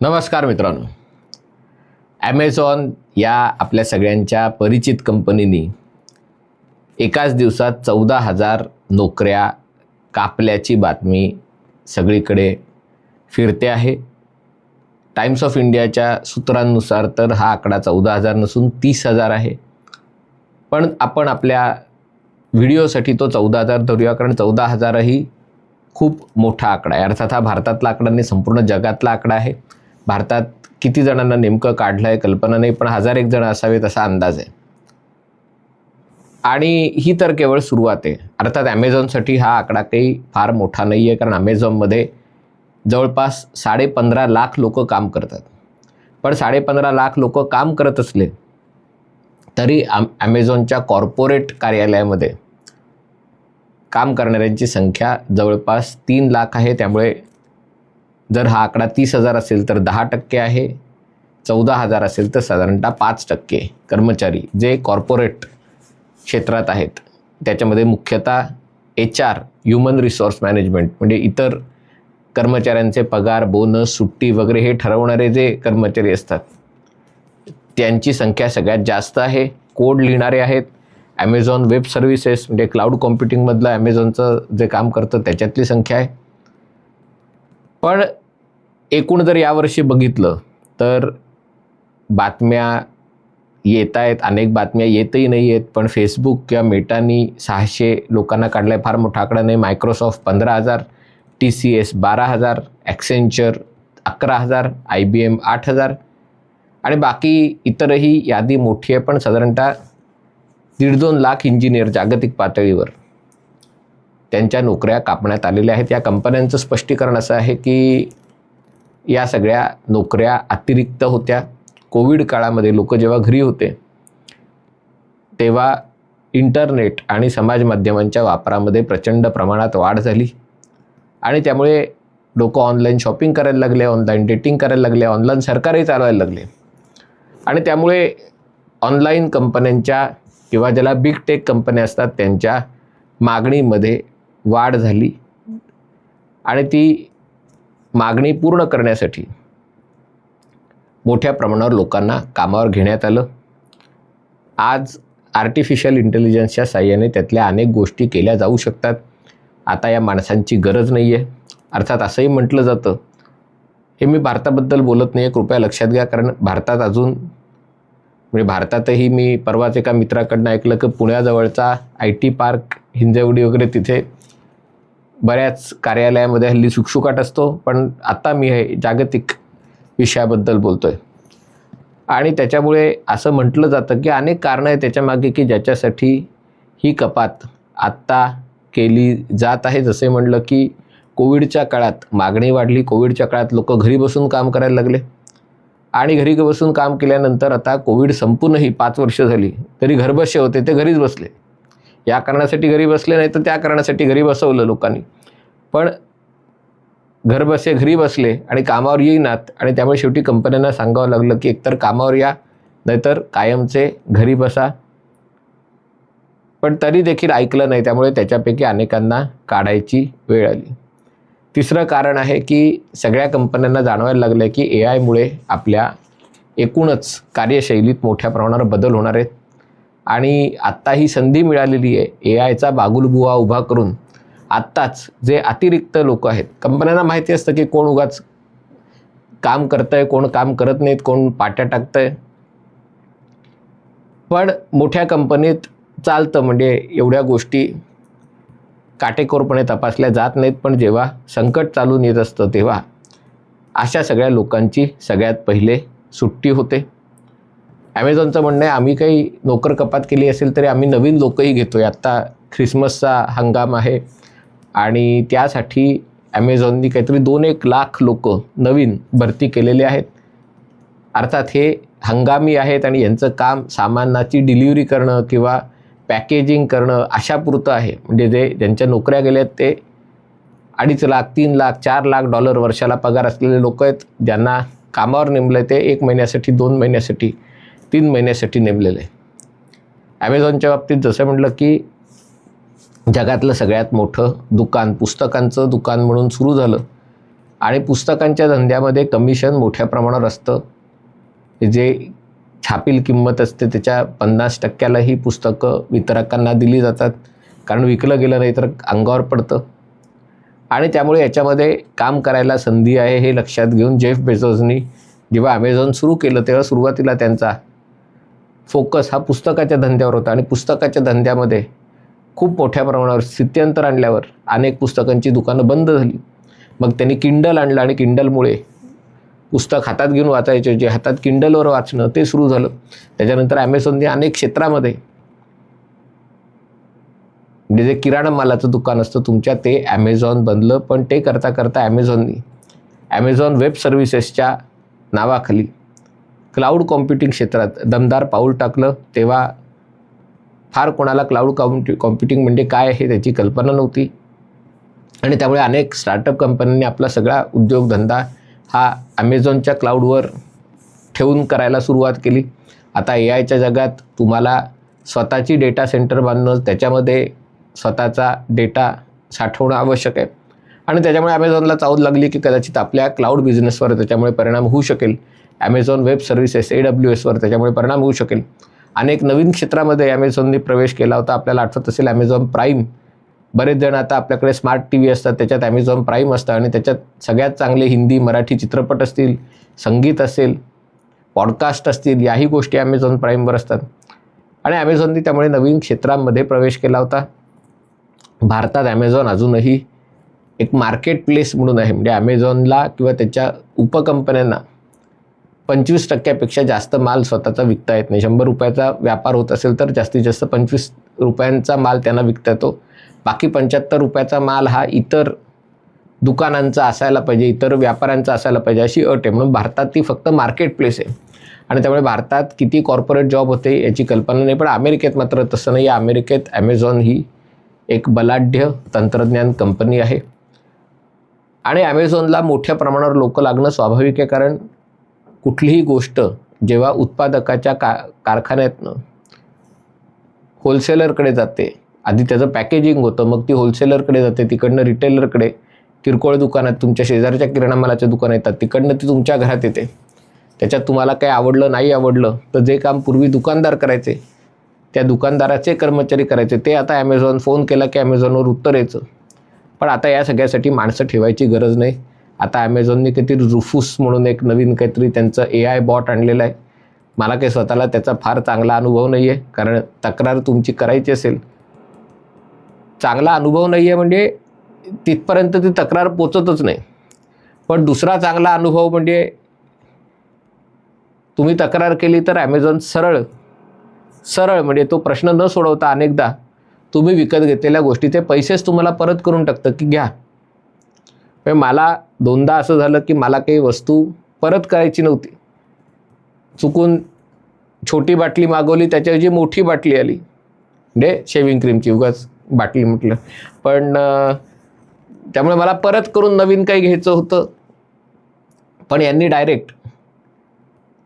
नमस्कार मित्रांनो. ॲमेझॉन या आपल्या सगळ्यांच्या परिचित कंपनीनी एकाच दिवसात चौदा हजार नोकऱ्या कापल्याची बातमी सगळीकडे फिरते आहे. टाइम्स ऑफ इंडियाच्या सूत्रांनुसार तर हा आकडा चौदा हजार नसून तीस हजार आहे. पण आपण आपल्या व्हिडिओसाठी तो चौदा हजार धरूया कारण चौदा हजारही खूप मोठा आकडा आहे. अर्थात हा भारतातला आकडा नाही संपूर्ण जगातला आकडा आहे. भारतात किती जणांना नेमकं काढलं आहे कल्पना नाही पण हजार एक जण असावेत असा अंदाज आहे. आणि ही तर केवळ सुरुवात आहे. अर्थात ॲमेझॉनसाठी हा आकडा काही फार मोठा नाही आहे कारण ॲमेझॉनमध्ये जवळपास साडेपंधरा लाख लोक काम करतात. पण साडेपंधरा लाख लोक काम करत असले तरी आम ॲमेझॉनच्या कॉर्पोरेट कार्यालयामध्ये काम करणाऱ्यांची संख्या जवळपास तीन लाख आहे. त्यामुळे जर हा आकडा तीस हजार असेल तर दहा टक्के आहे. चौदा हजार असेल तर साधारणतः पाच टक्के कर्मचारी जे कॉर्पोरेट क्षेत्रात आहेत. त्याच्यामध्ये मुख्यतः H R human resource management म्हणजे इतर कर्मचाऱ्यांचे पगार बोनस सुट्टी वगैरे हे ठरवणारे जे कर्मचारी असतात. त्यांची संख्या सगळ्यात जास्त आहे. कोड लिहिणारे आहेत. ॲमेझॉन वेब सर्व्हिसेस म्हणजे क्लाउड कॉम्प्युटिंगमधलं ॲमेझॉनचं जे काम करतं त्याच्यातली संख्या आहे. पण एकूण जर यावर्षी बघितलं तर बातम्या येत आहेत अनेक बातम्या येतही नाही आहेत पण फेसबुक किंवा मेटानी सहाशे लोकांना काढला आहे फार मोठा आकडा नाही. मायक्रोसॉफ्ट पंधरा हजार टी सी एस बारा हजार ॲक्सेंचर अकरा हजार आय बी एम आठ हजार. आणि बाकी इतरही यादी मोठी आहे पण साधारणतः दीड दोन लाख इंजिनियर जागतिक पातळीवर त्यांच्या नोकऱ्या कापण्यात आलेल्या आहेत. या कंपन्यांचं स्पष्टीकरण असं आहे की या सगळ्या नोकऱ्या अतिरिक्त होत्या. कोविड काळामध्ये लोक जेव्हा घरी होते तेव्हा इंटरनेट आणि समाज माध्यमांच्या वापरामध्ये प्रचंड प्रमाणात वाढ झाली. आणि त्यामुळे लोक ऑनलाईन शॉपिंग करायला लागले ऑनलाईन डेटिंग करायला लागले ऑनलाईन सरकारही चालवायला लागले. आणि त्यामुळे ऑनलाईन कंपन्यांच्या किंवा ज्याला बिग टेक कंपन्या असतात त्यांच्या मागणीमध्ये वाढ झाली. आणि ती मागणी पूर्ण करण्यासाठी मोठ्या प्रमाणावर लोकांना कामावर घेण्यात आलं. आज आर्टिफिशियल इंटेलिजन्सच्या साह्याने त्यातल्या अनेक गोष्टी केल्या जाऊ शकतात. आता या माणसांची गरज नाही आहे अर्थात असंही म्हटलं जातं हे मी भारताबद्दल बोलत नाही आहे कृपया लक्षात घ्या कारण भारतात अजून म्हणजे भारतातही मी परवाच एका मित्राकडनं ऐकलं की पुण्याजवळचा आय टी पार्क हिंजवडी वगैरे तिथे बऱ्याच कार्यालयामध्ये हल्ली सुकसुकाट असतो. पण आता मी हे जागतिक विषयाबद्दल बोलतो आहे आणि त्याच्यामुळे असं म्हटलं जातं की अनेक कारणं आहे त्याच्यामागे की ज्याच्यासाठी ही कपात आत्ता केली जात आहे. जसे म्हणलं की कोविडच्या काळात मागणी वाढली कोविडच्या काळात लोक घरी बसून काम करायला लागले. आणि घरी बसून काम केल्यानंतर आता कोविड संपूनही पाच वर्ष झाली तरी घरबसे होते ते घरीच बसले. या कारणासाठी घरी बसले नाही तर त्या कारणासाठी घरी बसवलं लोकांनी. पण घरबसे घरी बसले आणि कामावर येईनात आणि त्यामुळे शेवटी कंपन्यांना सांगावं लागलं की एकतर कामावर या नाहीतर कायमचे घरी बसा. पण तरी देखील ऐकलं नाही त्यामुळे त्याच्यापैकी अनेकांना काढायची वेळ आली. तिसरं कारण आहे की सगळ्या कंपन्यांना जाणवायला लागलं आहे की ए आयमुळे आपल्या एकूणच कार्यशैलीत मोठ्या प्रमाणावर बदल होणार आहेत. आणि आत्ता ही संधी मिळालेली आहे ए आयचा बागुलबुवा उभा करून आत्ताच जे अतिरिक्त लोक आहेत कंपन्यांना माहिती असतं की कोण उगाच काम करतं आहे कोण काम करत नाहीत कोण पाट्या टाकतं आहे पण मोठ्या कंपनीत चालतं म्हणजे एवढ्या गोष्टी काटेकोरपणे तपासल्या जात नाहीत पण जेव्हा संकट चालून येत असतं तेव्हा अशा सगळ्या लोकांची सगळ्यात पहिले सुट्टी होते. ॲमेझॉनचं म्हणणं आहे आम्ही काही नोकर कपात केली असेल तरी आम्ही नवीन लोकही घेतो आहे आत्ता ख्रिसमसचा हंगाम आहे आणि त्यासाठी ॲमेझॉननी काहीतरी दोन एक लाख लोक नवीन भरती केलेले आहेत. अर्थात हे हंगामी आहेत आणि यांचं काम सामानाची डिलिव्हरी करणं किंवा पॅकेजिंग करणं अशापुरतं आहे. म्हणजे जे ज्यांच्या नोकऱ्या गेल्यात ते अडीच लाख तीन लाख चार लाख डॉलर वर्षाला पगार असलेले लोक आहेत ज्यांना कामावर नेमलं ते एक महिन्यासाठी दोन महिन्यासाठी तीन महिन्यासाठी नेमलेले. ॲमेझॉनच्या बाबतीत जसं म्हटलं की जगातलं सगळ्यात मोठं दुकान पुस्तकांचं दुकान म्हणून सुरू झालं. आणि पुस्तकांच्या धंद्यामध्ये कमिशन मोठ्या प्रमाणावर असतं. जे छापील किंमत असते त्याच्या पन्नास टक्क्याला ही पुस्तकं वितरकांना दिली जातात. कारण विकलं गेलं नाही तर अंगावर पडतं. आणि त्यामुळे याच्यामध्ये काम करायला संधी आहे हे लक्षात घेऊन जेफ बेझोजनी जेव्हा ॲमेझॉन सुरू केलं तेव्हा सुरुवातीला त्यांचा फोकस हा पुस्तकाच्या धंद्यावर होता. आणि पुस्तकाच्या धंद्यामध्ये खूप मोठ्या प्रमाणावर स्थित्यंतर आणल्यावर अनेक पुस्तकांची दुकानं बंद झाली. मग त्यांनी किंडल आणलं आणि किंडलमुळे पुस्तक हातात घेऊन वाचायचे जे हातात किंडलवर वाचणं ते सुरू झालं. त्याच्यानंतर ॲमेझॉनने अनेक क्षेत्रामध्ये म्हणजे जे किराणा मालाचं दुकान असतं तुमच्या ते ॲमेझॉन बनलं पण ते करता करता ॲमेझॉननी ॲमेझॉन वेब सर्व्हिसेसच्या नावाखाली क्लाउड कॉम्प्युटिंग क्षेत्रात दमदार पाऊल टाकलं. तेव्हा फार कोणाला क्लाउड कॉम्प्यु कॉम्प्युटिंग म्हणजे काय हे त्याची कल्पना नव्हती. आणि त्यामुळे अनेक स्टार्टअप कंपन्यांनी आपला सगळा उद्योगधंदा हा ॲमेझॉनच्या क्लाउडवर ठेवून करायला सुरुवात केली. आता ए आयच्या जगात तुम्हाला स्वतःची डेटा सेंटर बांधणं त्याच्यामध्ये स्वतःचा डेटा साठवणं आवश्यक आहे. आणि त्याच्यामुळे ॲमेझॉनला चावत लागली की कदाचित आपल्या क्लाउड बिझनेसवर त्याच्यामुळे परिणाम होऊ शकेल. Amazon web services A W एसवर त्याच्यामुळे परिणाम होऊ शकेल. अनेक नवीन क्षेत्रामध्ये ॲमेझॉनने प्रवेश केला होता. आपल्याला आठवत असेल ॲमेझॉन प्राईम बरेच जण आता आपल्याकडे स्मार्ट टी व्ही असतात त्याच्यात ॲमेझॉन प्राईम असतं आणि त्याच्यात सगळ्यात चांगले हिंदी मराठी चित्रपट असतील संगीत असेल पॉडकास्ट असतील याही गोष्टी ॲमेझॉन प्राईमवर असतात. आणि ॲमेझॉनने त्यामुळे नवीन क्षेत्रांमध्ये प्रवेश केला होता. भारतात ॲमेझॉन अजूनही एक मार्केट प्लेस म्हणून आहे. म्हणजे ॲमेझॉनला किंवा त्याच्या उपकंपन्यांना पंचवीस टक्क्यापेक्षा जास्त माल स्वतःचा विकता येत नाही. शंभर रुपयाचा व्यापार होत असेल तर जास्तीत जास्त पंचवीस रुपयांचा माल त्यांना विकता येतो. बाकी पंच्याहत्तर रुपयाचा माल हा इतर दुकानांचा असायला पाहिजे इतर व्यापाऱ्यांचा असायला पाहिजे अशी अट आहे. म्हणून भारतात ती फक्त मार्केट प्लेस आहे. आणि त्यामुळे भारतात किती कॉर्पोरेट जॉब होते याची कल्पना नाही पण अमेरिकेत मात्र तसं नाही. अमेरिकेत ॲमेझॉन ही एक बलाढ्य तंत्रज्ञान कंपनी आहे. आणि ॲमेझॉनला मोठ्या प्रमाणावर लोक लागणं स्वाभाविक आहे कारण कुठलीही गोष्ट जेव्हा उत्पादकाच्या का कारखान्यातनं होलसेलरकडे जाते आधी त्याचं पॅकेजिंग होतं मग ती होलसेलरकडे जाते तिकडनं रिटेलरकडे किरकोळ दुकानात तुमच्या शेजारच्या किराणा मालाच्या दुकानात येतात तिकडनं ती तुमच्या घरात येते. त्याच्यात तुम्हाला काही आवडलं नाही आवडलं तर जे काम पूर्वी दुकानदार करायचे त्या दुकानदाराचे कर्मचारी करायचे ते आता ॲमेझॉन फोन केला की ॲमेझॉनवर उत्तर यायचं. पण आता या सगळ्यासाठी माणसं ठेवायची गरज नाही. आता ॲमेझॉनने काहीतरी रुफूस म्हणून एक नवीन काहीतरी त्यांचं ए आय बॉट आणलेलं आहे. मला काही स्वतःला त्याचा फार चांगला अनुभव नाही आहे कारण तक्रार तुमची करायची असेल चांगला अनुभव नाही आहे म्हणजे तिथपर्यंत ती तक्रार पोचतच नाही. पण दुसरा चांगला अनुभव म्हणजे तुम्ही तक्रार केली तर ॲमेझॉन सरळ सरळ म्हणजे तो प्रश्न न सोडवता अनेकदा तुम्ही विकत घेतलेल्या गोष्टीचे पैसेच तुम्हाला परत करून टाकतं की घ्या. म्हणजे मला दोनदा असं झालं की मला काही वस्तू परत करायची नव्हती. चुकून छोटी बाटली मागवली त्याच्याऐवजी मोठी बाटली आली. म्हणजे शेविंग क्रीमची उगाच. बाटली म्हटलं. पण त्यामुळे मला परत करून नवीन काही घ्यायचं होतं. पण यांनी डायरेक्ट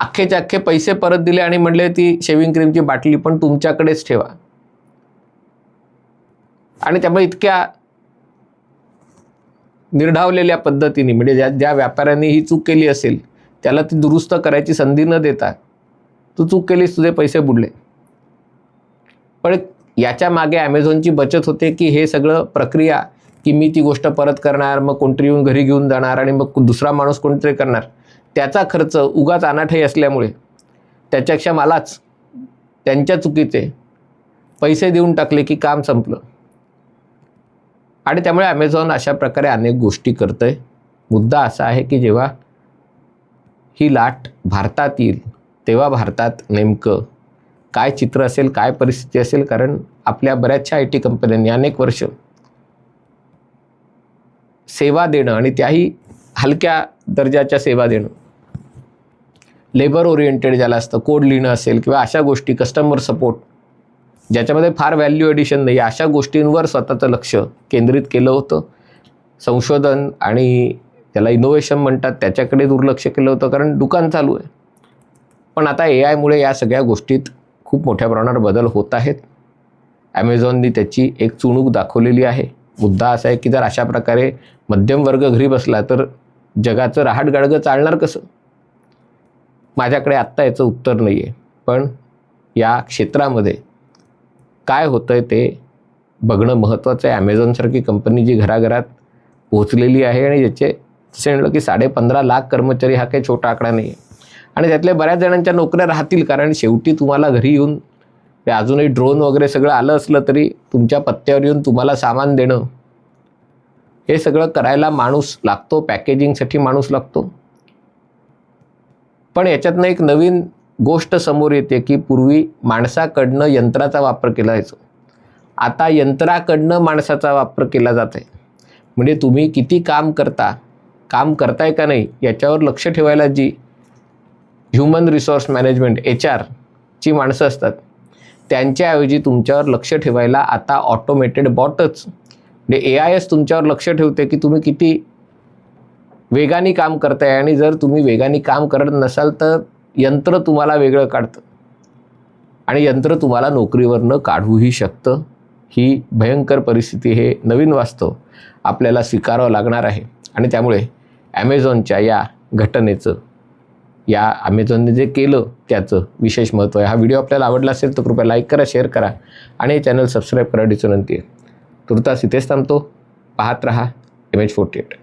अख्खेचे अख्खे पैसे परत दिले आणि म्हणले ती शेविंग क्रीमची बाटली पण तुमच्याकडेच ठेवा. आणि त्यामुळे इतक्या निर्ढावलेल्या पद्धतीने म्हणजे ज्या ज्या व्यापाऱ्यांनी ही चूक केली असेल त्याला ती दुरुस्त करायची संधी न देता तू चूक केलीस तुझे पैसे बुडले. पण याच्या मागे ॲमेझॉनची बचत होते की हे सगळं प्रक्रिया की मी ती गोष्ट परत करणार मग कोणतरी येऊन घरी घेऊन जाणार आणि मग दुसरा माणूस कोणतरी करणार. त्याचा खर्च उगाच अनाठाई असल्यामुळे त्याच्यापेक्षा मलाच त्यांच्या चुकीचे पैसे देऊन टाकले की काम संपलं. आणि त्यामुळे ॲमेझॉन अशा प्रकारे अनेक गोष्टी करतं आहे मुद्दा असा आहे की जेव्हा ही लाट भारतात येईल तेव्हा भारतात नेमकं काय चित्र असेल काय परिस्थिती असेल कारण आपल्या बऱ्याचशा आय टी कंपन्यांनी अनेक वर्ष सेवा देणं आणि त्याही हलक्या दर्जाच्या सेवा देणं. लेबर ओरिएंटेड ज्याला असतं कोड लिहिणं असेल किंवा अशा गोष्टी कस्टमर सपोर्ट ज्याच्यामध्ये फार व्हॅल्यू एडिशन नाही अशा गोष्टींवर स्वतःचं लक्ष केंद्रित केलं होतं. संशोधन आणि त्याला इनोव्हेशन म्हणतात त्याच्याकडे दुर्लक्ष केलं होतं कारण दुकान चालू आहे. पण आता ए आयमुळे या सगळ्या गोष्टीत खूप मोठ्या प्रमाणावर बदल होत आहेत. ॲमेझॉननी त्याची एक चुणूक दाखवलेली आहे. मुद्दा असा आहे की जर अशा प्रकारे मध्यम वर्ग घरी बसला तर जगाचं रहाटगाडगं चालणार कसं? माझ्याकडे आत्ता याचं उत्तर नाही आहे पण या क्षेत्रामध्ये काय होतं आहे ते बघणं महत्त्वाचं आहे. ॲमेझॉनसारखी कंपनी जी घराघरात पोहोचलेली आहे आणि ज्याचे तसे म्हणलं की साडेपंधरा लाख कर्मचारी हा काही छोटा आकडा नाही आहे आणि त्यातल्या बऱ्याच जणांच्या नोकऱ्या राहतील कारण शेवटी तुम्हाला घरी येऊन ते अजूनही ड्रोन वगैरे सगळं आलं असलं तरी तुमच्या पत्त्यावर येऊन तुम्हाला सामान देणं हे सगळं करायला माणूस लागतो पॅकेजिंगसाठी माणूस लागतो. पण याच्यातनं एक नवीन गोष्ट समोर येते की पूर्वी माणसाकडनं यंत्राचा वापर केला जायचो. आता यंत्राकडनं माणसाचा वापर केला जात आहे. म्हणजे तुम्ही किती काम करता काम करताय का नाही याच्यावर लक्ष ठेवायला जी ह्युमन रिसोर्स मॅनेजमेंट एच आरची माणसं असतात. त्यांच्याऐवजी तुमच्यावर लक्ष ठेवायला आता ऑटोमेटेड बॉटच म्हणजे ए आय एस तुमच्यावर लक्ष ठेवते की तुम्ही किती वेगाने काम करताय आणि जर तुम्ही वेगाने काम करत नसाल तर यंत्र तुम्हाला वेगळं काढतं. आणि यंत्र तुम्हाला नोकरीवरनं काढूही शकतं. ही भयंकर परिस्थिती हे नवीन वास्तव आपल्याला स्वीकारावं लागणार आहे. आणि त्यामुळे ॲमेझॉनच्या या घटनेचं या अमेझॉनने जे केलं त्याचं विशेष महत्त्व आहे. हा व्हिडिओ आपल्याला आवडला असेल तर कृपया लाईक करा शेअर करा आणि हे चॅनल सबस्क्राईब करा विनंती आहे तुर्तास इथेच थांबतो. पाहत रहा एम एच फोर्टी एट